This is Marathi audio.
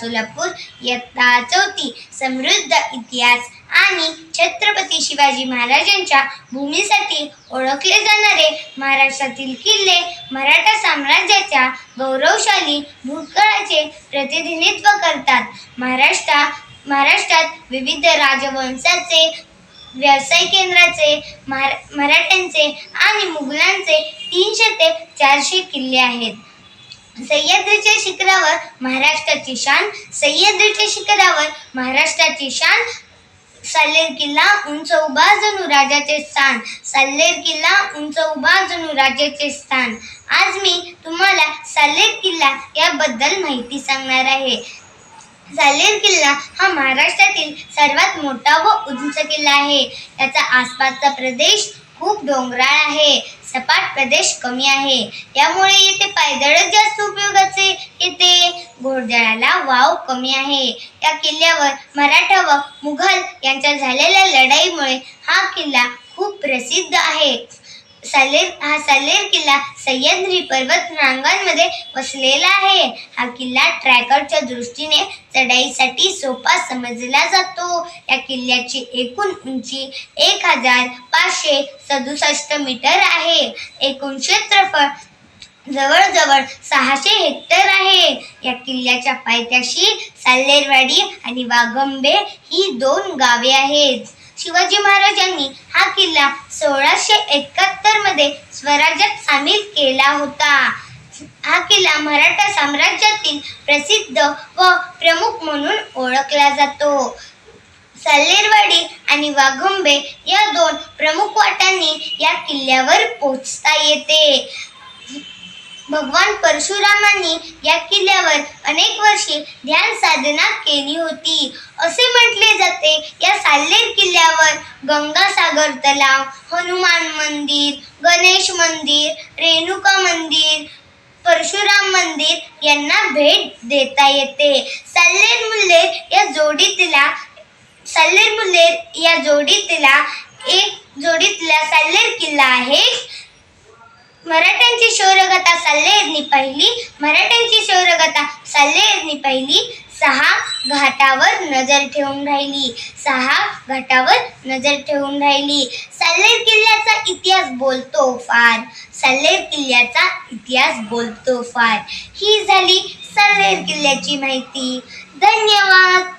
सोलापूर इयत्ता चौथी समृद्ध इतिहास आणि छत्रपती शिवाजी महाराजांच्या भूमीसाठी ओळखले जाणारे महाराष्ट्रातील किल्ले मराठा साम्राज्याच्या गौरवशाली भूतकाळाचे प्रतिनिधित्व करतात. महाराष्ट्रा महाराष्ट्रात विविध राजवंशाचे व्यवसाय केंद्राचे महार मराठ्यांचे आणि मुघलांचे तीनशे ते चारशे किल्ले आहेत. सह्याद्रीच्या शिखरावर महाराष्ट्राची शान सह्याद्रीच्या शिखरावर महाराष्ट्राची शान. साल्लेर किल्ला उंच उभा जणू राजाचे स्थान. साल्लेर किल्ला उंच उभा जणू राजाचे स्थान. आज मी तुम्हाला साल्लेर किल्ला याबद्दल माहिती सांगणार आहे. सालेर किल्ला हा महाराष्ट्रातील सर्वात मोठा व उंच किल्ला आहे. याचा आसपासचा प्रदेश खूप डोंगराळ आहे. सपाट प्रदेश कमी आहे. यामुळे येथे पायदळच जास्त उपयोगाचे. येते घोडदळाला वाव कमी आहे. या किल्ल्यावर मराठा व मुघल यांच्या झालेल्या लढाईमुळे हा किल्ला खूप प्रसिद्ध आहे. सालेर हा सालेर किल्ला सह्याद्री पर्वत रांगांमध्ये वसलेला आहे. हा किल्ला ट्रॅकरच्या दृष्टीने चढाईसाठी सोपा समजला जातो. या किल्ल्याची एकूण उंची एक हजार पाचशे सदुसष्ट मीटर आहे. एकूण क्षेत्रफळ जवळजवळ सहाशे हेक्टर आहे. या किल्ल्याच्या पायथ्याशी साल्लेरवाडी आणि वागंबे ही दोन गावे आहेत. शिवाजी महाराजांनी हा किल्ला सोळाशे एकाहत्तरमध्ये स्वराज्यात सामील केला होता. हा किल्ला मराठा साम्राज्यातील प्रसिद्ध व प्रमुख म्हणून ओळखला जातो. सल्लेरवाडी आणि वाघंबे या दोन प्रमुख वाटांनी या किल्ल्यावर पोचता येते. भगवान परशुरामांनी या किल्ल्यावर अनेक वर्षे ध्यान साधना केली होती. असे म्हटले जाते या साल्लेर किल्ल्यावर गंगासागर तलाव हनुमान मंदिर गणेश मंदिर रेणुका मंदिर परशुराम मंदिर यांना भेट देता येते. साल्लेर मुल्लेर या जोडीतला साल्लेर मुल्लेर या जोडीतला एक जोडीतला साल्लेर किल्ला आहे. मराठ्यांची शौर्यगाथा साल्लेरनी पहिली मराठ्यांची शौर्यगाथा साल्लेरनी पहिली सहा घाटावर नजर ठेवून राहिली सहा घाटावर नजर ठेवून राहिली. साल्लेर किल्ल्याचा इतिहास बोलतो फार सल्लेर किल्ल्याचा इतिहास बोलतो फार. ही झाली सल्लेर किल्ल्याची माहिती. धन्यवाद.